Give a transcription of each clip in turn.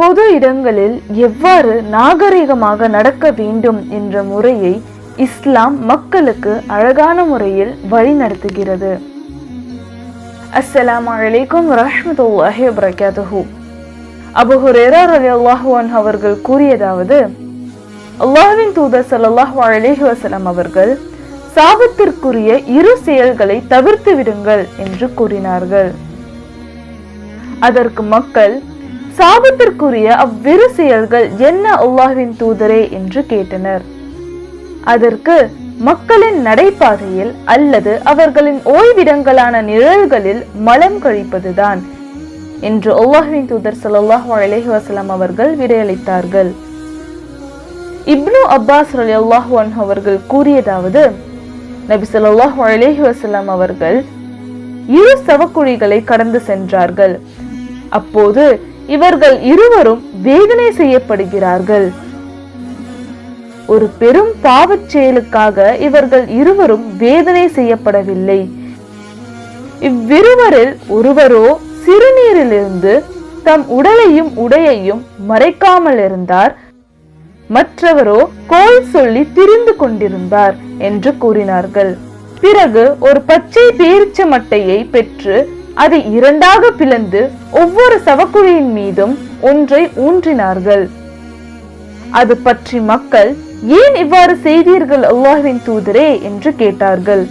பொது இடங்களில் எவ்வாறு நாகரிகமாக நடக்க வேண்டும் என்ற முறையை இஸ்லாம் மக்களுக்கு அழகான முறையில் வழிநடத்துகிறது. அஸ்ஸலாம் அலைக்கும் வரஹ்மத்துல்லாஹி வபரகாத்துஹு. அபு ஹுரேரா ரலியல்லாஹு அன்ஹு அவர்கள் கூறியதாவது அல்லாஹின் தூதர் சல்லாஹு அலைஹி வசலம் அவர்கள் சாபத்திற்குரிய இரு செயல்களை தவிர்த்து விடுங்கள் என்று கூறினார்கள். அதற்கு மக்கள் சாபத்திற்குரிய அவ்விரு செயல்கள் என்ன அல்லாஹின் தூதரே என்று கேட்டனர். அதற்கு மக்களின் நடைபாதையில் அல்லது அவர்களின் ஓய்விடங்களான நிழல்களில் மலம் கழிப்பதுதான் என்று அல்லாஹ்வின் தூதர் ஸல்லல்லாஹு அலஹி வஸல்லம் அவர்கள் விடையளித்தார்கள். இப்னு அப்பாஸ் ரலியல்லாஹு அன்ஹு அவர்கள் கூறியதாவது நபி சொல்லாஹு அலைஹி வஸல்லம் அவர்கள் இரு சவக்குழிகளை கடந்து சென்றார்கள். அப்போது இவர்கள் இருவரும் வேதனை செய்யப்படுகிறார்கள். ஒரு பெரும் பாவச் செயலுக்காக இவர்கள் இருவரும் வேதனை செய்யப்படவில்லை. இவ்விருவரில் ஒருவரோ சிறுநீரிலிருந்து தம் உடலையும் உடையையும் மறைக்காமல் இருந்தார். மற்றவரோ கோல் சொல்லி திரிந்து கொண்டிருந்தார் என்று கூறினார்கள். பிறகு ஒரு பச்சை பேரிச்ச மட்டையை பெற்று அதை இரண்டாக பிளந்து ஒவ்வொரு சவக்குழியின் மீதும் ஒன்றை ஊன்றினார்கள். அது பற்றி மக்கள் ஏன் இவ்வாறு செய்தீர்கள் அல்லாஹின் தூதரே? என்று கேட்டார்கள்.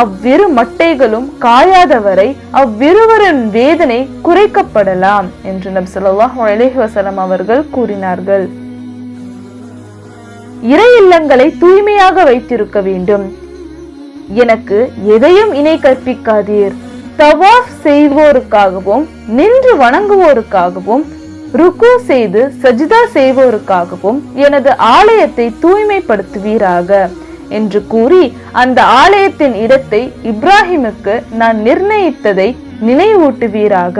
அவ்விரு மட்டைகளும் காயாதவரை அவ்விருவரின் வேதனை குறைக்கப்படலாம் என்று நம் ஸல்லல்லாஹு அவர்கள் கூறினார்கள். இறை இல்லங்களை தூய்மையாக வைத்திருக்க வேண்டும். எனக்கு எதையும் இணை கற்பிக்காதீர். தவாஃப் செய்வோருக்காகவும் நின்று வணங்குவோருக்காகவும் ருக்கு செய்து சஜிதா செய்வோருக்காகவும் எனது ஆலயத்தை தூய்மைப்படுத்துவீராக என்று கூறி அந்த ஆலயத்தின் இடத்தை இப்ராஹிமுக்கு நான் நிர்ணயித்ததை நினைவூட்டுவீராக.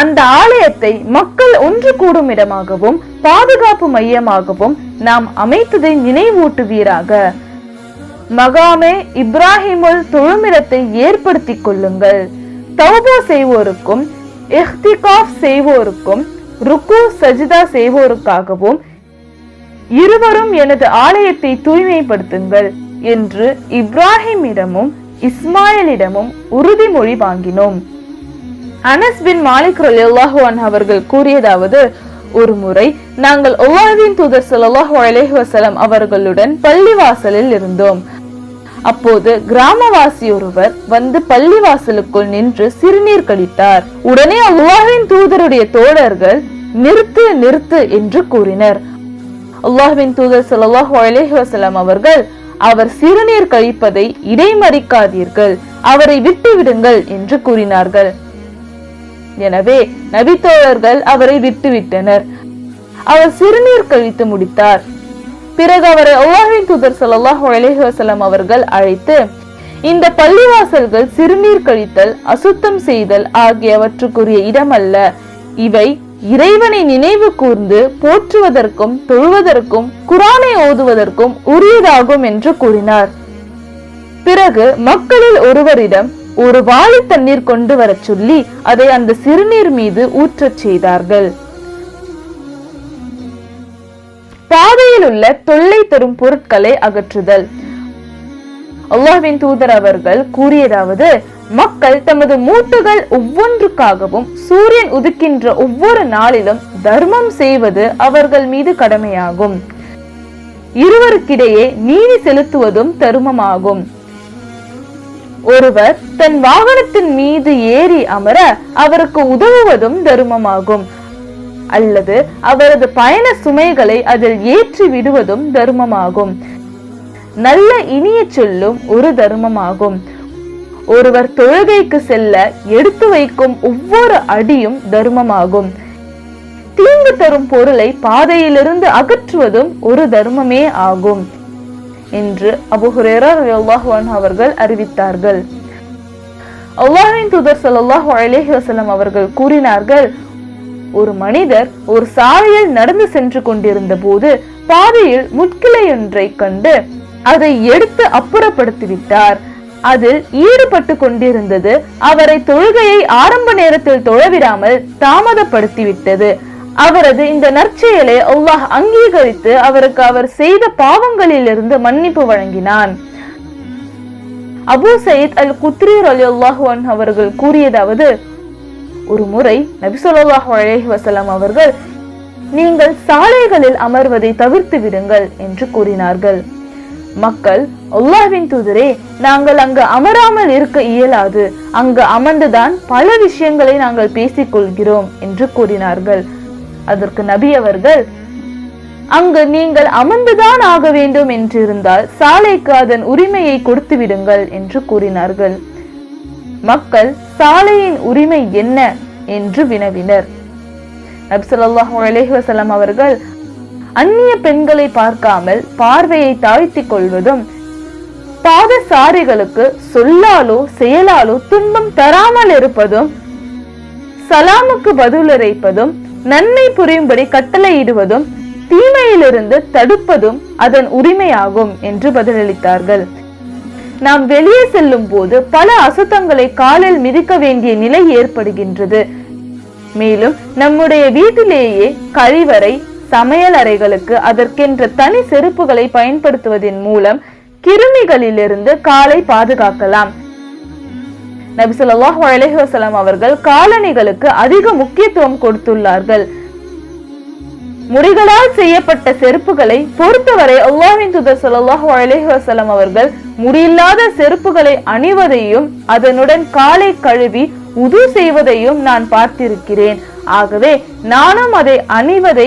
அந்த ஆலயத்தை மக்கள் ஒன்று கூடும் இடமாகவும் பாதுகாப்பு மையமாகவும் நாம் அமைத்ததை நினைவூட்டுவீராக. மகாமே இப்ராஹிமுல் தொழுமிடத்தை ஏற்படுத்திக் கொள்ளுங்கள். தௌபா செய்வோருக்கும் இஹ்திகாஃப் செய்வோருக்கும் ருக்கு சஜிதா செய்வோருக்காகவும் இருவரும் எனது ஆலயத்தை தூய்மைப்படுத்துங்கள் என்று இப்ராஹிமிடமும் இஸ்மாயிலிடமும் உறுதிமொழி வாங்கினோம். அனஸ் பின் மாலிக் ரல்லாஹுவான் அவர்கள் கூறியதாவது ஒரு முறை நாங்கள் அல்லாஹ்வின் தூதர் ஸல்லல்லாஹு அலேஹ் வசலம் அவர்களுடன் பள்ளிவாசலில் இருந்தோம். அப்போது கிராமவாசி ஒருவர் வந்து பள்ளிவாசலுக்குள் நின்று சிறுநீர் கழித்தார். உடனே அல்லாஹ்வின் தூதருடைய தோழர்கள் நிறுத்து நிறுத்து என்று கூறினர். அல்லாஹ்வின் தூதர் சல்லாஹ் அலைஹி அவர்கள் அவர் சிறுநீர் கழிப்பதை இடைமறிக்காதீர்கள் அவரை விட்டு விடுங்கள் என்று கூறினார்கள். எனவே நபித்தோழர்கள் அவரை விட்டுவிட்டனர். அவர் சிறுநீர் கழித்து முடித்தார். பிறகு அவரை அல்லாஹின் தூதர் ஸல்லல்லாஹு அலைஹி அவர்கள் அழைத்து இந்த பள்ளிவாசல்கள் சிறுநீர் கழித்தல் அசுத்தம் செய்தல் ஆகியவற்றுக்குரிய இடமல்ல. இவை இறைவனை நினைவு கூர்ந்து போற்றுவதற்கும் தொழுவதற்கும் குரானை ஓதுவதற்கும் உரியதாகும் என்று கூறினார். பிறகு மக்களில் ஒருவரிடம் ஒரு வாளி தண்ணீர் கொண்டு வரச் சொல்லி அதை அந்த சிறுநீர் மீது ஊற்றச் செய்தார்கள். பாதையில் உள்ள தொல்லை தரும் பொருட்களை அகற்றுதல். அல்லாஹ்வின் தூதர் அவர்கள் கூறியதாவது மக்கள் தமது மூட்டுகள் ஒவ்வொன்றுக்காகவும் சூரியன் உதிக்கின்ற ஒவ்வொரு நாளிலும் தர்மம் செய்வது அவர்கள் மீது கடமையாகும். இருவருக்கிடையே நீதி செலுத்துவதும் தருமமாகும். ஒருவர் தன் வாகனத்தின் மீது ஏறி அமர அவருக்கு உதவுவதும் தருமமாகும். அல்லது அவரது பயண சுமைகளை அதில் ஏற்றி விடுவதும் தர்மமாகும். நல்ல இனிய சொல்லும் ஒரு தர்மமாகும். ஒருவர் தொழுகைக்கு செல்ல எடுத்து வைக்கும் ஒவ்வொரு அடியும் தர்மமாகும். தீங்கு தரும் பொருளை பாதையிலிருந்து அகற்றுவதும் ஒரு தர்மமே ஆகும் என்று அபுஹுரேரான் அவர்கள் அறிவித்தார்கள். அல்லாஹின் தூதர் சல்லாஹூ அலேஹி வசலம் அவர்கள் கூறினார்கள் ஒரு மனிதர் ஒரு சாலையில் நடந்து சென்று கொண்டிருந்த போது பாதையில் முட்கிளையொன்றை கண்டு அதை எடுத்து அப்புறப்படுத்திவிட்டார். அதில் ஈடுபட்டு கொண்டிருந்தது அவரை தொழுகையை ஆரம்ப நேரத்தில் தொழவிடாமல் தாமதப்படுத்திவிட்டது. அவரது இந்த நற்செயலை அல்லாஹ் அங்கீகரித்து அவருக்கு அவர் செய்த பாவங்களிலிருந்து மன்னிப்பு வழங்கினான். Abu Saeed Al Khudri Ali அவர்கள் கூறியதாவது ஒரு முறை நபி அழகி அலைஹி அவர்கள் நீங்கள் சாலைகளில் அமர்வதை தவிர்த்து விடுங்கள் என்று கூறினார்கள். மக்கள் அல்லாஹ்வின் தூதரே நாங்கள் அங்கு அமராமல் இருக்க இயலாது. அங்கு அமர்ந்துதான் பல விஷயங்களை நாங்கள் பேசிக் கொள்கிறோம் என்று கூறினார்கள். அதற்கு நபி அவர்கள் அங்கு நீங்கள் அமர்ந்துதான் ஆக வேண்டும் என்றிருந்தால் சாலைக்கு அதன் உரிமையை கொடுத்து விடுங்கள் என்று கூறினார்கள். மக்கள் சாலையின் உரிமை என்ன என்று வினவினர். நபி அலேஹி வசலம் அவர்கள் அந்நிய பெண்களை பார்க்காமல் பார்வையை தாழ்த்திக் கொள்வதும் பாதசாரிகளுக்கு சொல்லாலோ செயலாலோ துன்பம் தராமல் இருப்பதும் சலாமுக்கு பதிலுரைப்பதும் நன்மை புரியும்படி கட்டளையிடுவதும் தீமையிலிருந்து தடுப்பதும் அதன் உரிமையாகும் என்று பதிலளித்தார்கள். நாம் வெளியே செல்லும் போது பல அசுத்தங்களை காலில் மிதிக்க வேண்டிய நிலை ஏற்படுகின்றது. மேலும் நம்முடைய வீட்டிலேயே கழிவறை சமையல் அறைகளுக்கு அதற்கென்ற தனி செருப்புகளை பயன்படுத்துவதன் மூலம் கிருமிகளிலிருந்து காலை பாதுகாக்கலாம். நபிசுல்லாஹ் அலஹி அலைஹி அவர்கள் காலணிகளுக்கு அதிக முக்கியத்துவம் கொடுத்துள்ளார்கள். முடிகளால் செய்யப்பட்ட செருப்புகளை பொறுத்தவரை அல்லாஹின் தூதர் சொல்லாஹு அலைஹி வசலம் அவர்கள் முடியில்லாத செருப்புகளை அணிவதையும் அதனுடன் காலை கழுவி உது செய்வதையும் நான் பார்த்திருக்கிறேன். ஆகவே நானும் அதை அணிவதை